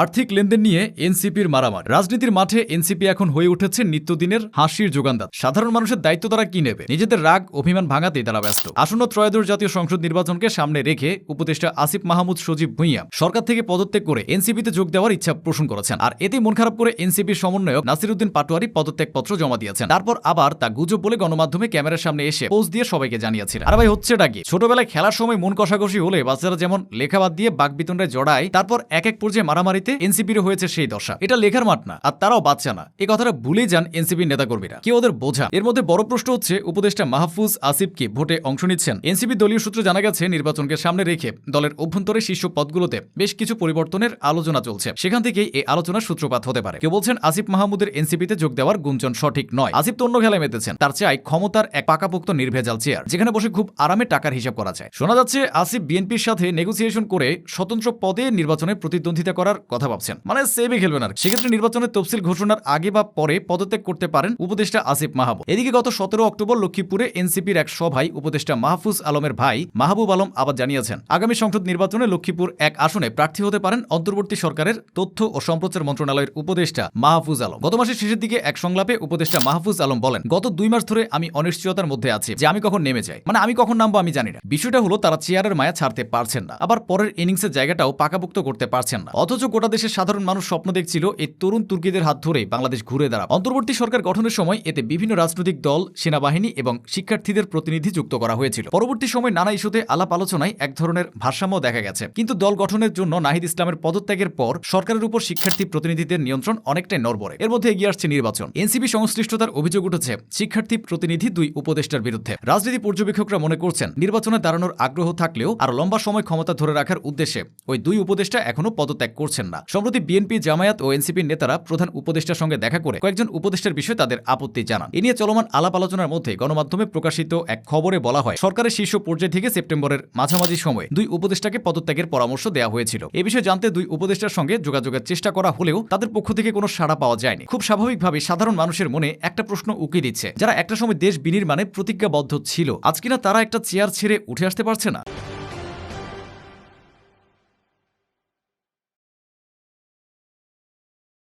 আর্থিক লেনদেন নিয়ে এনসিপির মারামার। রাজনীতির মাঠে এনসিপি এখন হয়ে উঠেছে নিত্যদিনের হাসির যোগানদার সাধারণ মানুষের দায়িত্ব তারা কি নেবে? নিজেদের রাগ, অভিমান ভাঙাতেই তারা ব্যস্ত। আসন্ন ত্রয়োদশ জাতীয় সংসদ নির্বাচনকে সামনে রেখে উপদেষ্টা আসিফ মাহমুদ, সজীব ভুঁইয়া সরকার থেকে পদত্যাগ করে এনসিপিতে যোগ দেওয়ার ইচ্ছা পোষণ করেছেন। আর এতে মন খারাপ করে এনসিপির সমন্বয়ক নাসিরুদ্দিন পাটোয়ারি পদত্যাগপত্র জমা দিয়েছেন। তারপর আবার তা গুজব বলে গণমাধ্যমে ক্যামেরার সামনে এসে পোজ দিয়ে সবাইকে জানিয়েছিলেন আর ভাই হচ্ছে কি ছোটবেলায় খেলার সময় মন কষাকষি হলে বাচ্চারা যেমন লেখা বাদ দিয়ে বাগবিতণ্ডায় জড়ায়, তারপর এক এক পর্যায়ে মারামারিতে এনসিপির হয়েছে সেই দশা। এটা লেখার মাঠ না, আর তারাও বাচ্চা না। এ কথাটা ভুলে যান এনসিপির নেতাকর্মীরা। কেউ ওদের বোঝা এর মধ্যে বড় প্রশ্ন হচ্ছে, উপদেষ্টা মাহফুজ আসিফকে ভোটে অংশ নিচ্ছেন। এনসিপি দলীয় সূত্রে জানা গেছে, নির্বাচনকে সামনে রেখে দলের অভ্যন্তরে শীর্ষ পদগুলোতে বেশ কিছু পরিবর্তনের আলোচনা চলছে। সেখান থেকেই এই আলোচনার সূত্রপাত হতে পারে। কেউ বলছেন, আসিফ মাহমুদের এনসিপিতে যোগ দেওয়ার গুঞ্জন সঠিক নয়। আসিফ তো অন্য খেলায় মেতেছেন। তার চাই ক্ষমতার এক পাকাপোক্ত নির্ভেজাল চেয়ার, যেখানে বসে খুব আরামে টাকার হিসাব করা যায়। শোনা যাচ্ছে, আসিফ বিএনপির সাথে নেগোসিয়েশন করে স্বতন্ত্র পদে নির্বাচনে প্রতিদ্বন্দ্বিতা করার কথা ভাবছেন। মানে সেভে খেলবেন আর সেক্ষেত্রে নির্বাচনের তফসিল ঘোষণার আগে বা পরে পদত্যাগ করতে পারেন উপদেষ্টা আসিফ মাহবুব। এদিকে গত সতেরো অক্টোবর লক্ষ্মীপুরে এনসিপির এক সভায় উপদেষ্টা মাহফুজ আলমের ভাই মাহবুব আলম আবার জানিয়েছেন, আগামী সংসদ নির্বাচনে লক্ষ্মীপুর এক আসনে প্রার্থী হতে পারেন অন্তর্বর্তী সরকারের তথ্য ও সম্প্রচার মন্ত্রণালয়ের উপদেষ্টা মাহফুজ আলম। গত মাসের শেষের দিকে এক সংলাপে উপদেষ্টা মাহফুজ আলম বলেন, গত দুই মাস ধরে আমি অনিশ্চয়তার মধ্যে আছি যে আমি কখন নেমে যাই। মানে আমি কখন নামবো আমি জানি না। বিষয়টা হলো তারা চেয়ারের মায়া ছাড়তে পারছেন না। আবার পরের ইনিংসের জায়গাটাও পাকাপুক্ত করতে পারছেন না। অথচ গোটা দেশের সাধারণ মানুষ স্বপ্ন দেখছিল এই তরুণ তুর্কিদের হাত ধরে বাংলাদেশ ঘুরে দাঁড়া অন্তর্বর্তী সরকার গঠনের সময় এতে বিভিন্ন রাজনৈতিক দল, সেনাবাহিনী এবং শিক্ষার্থীদের প্রতিনিধি যুক্ত করা হয়েছিল। পরবর্তী সময় নানা ইস্যুতে আলাপ আলোচনায় এক ধরনের ভারসাম্য দেখা গেছে। কিন্তু দল গঠনের জন্য নাহিদ ইসলামের পদত্যাগের পর সরকারের উপর শিক্ষার্থী প্রতিনিধিদের নিয়ন্ত্রণ অনেকটাই নড়বড়ে। এর মধ্যে এগিয়ে আসছে নির্বাচন। এনসিপি সংশ্লিষ্টতার অভিযোগ উঠেছে, শিক্ষার্থী প্রতিনিধি দুই উপদেষ্টার বিরুদ্ধে। রাজনীতি পর্যবেক্ষকরা মনে করছেন, নির্বাচনে দাঁড়ানোর আগ্রহ থাকলেও আর লম্বা সময় ক্ষমতা ধরে রাখার উদ্দেশ্যে ওই দুই উপদেষ্টা এখনও পদত্যাগ করছেন না। সম্প্রতি বিএনপি, জামায়াত ও এনসিপির নেতারা প্রধান উপদেষ্টার সঙ্গে দেখা করে কয়েকজন উপদেষ্টার বিষয়ে তাদের আপত্তি জানান। এ নিয়ে চলমান আলাপ আলোচনার মধ্যে গণমাধ্যমে প্রকাশিত এক খবরে বলা হয়, সরকারের শীর্ষ পর্যায় থেকে সেপ্টেম্বরের মাঝামাঝি সময়ে দুই উপদেষ্টাকে পদত্যাগের পরামর্শ দেওয়া হয়েছিল। এ বিষয়ে জানতে দুই উপদেষ্টার সঙ্গে যোগাযোগের চেষ্টা করা হলেও তাদের পক্ষ থেকে কোনো সাড়া পাওয়া যায়নি। খুব স্বাভাবিকভাবে সাধারণ মানুষের মনে একটা প্রশ্ন উকি দিচ্ছে, যারা একটা সময় দেশ বিনির্মাণে প্রতিজ্ঞাবদ্ধ ছিল, আজ কিনা তারা একটা চেয়ার ছেড়ে উঠে আসতে পারছে না?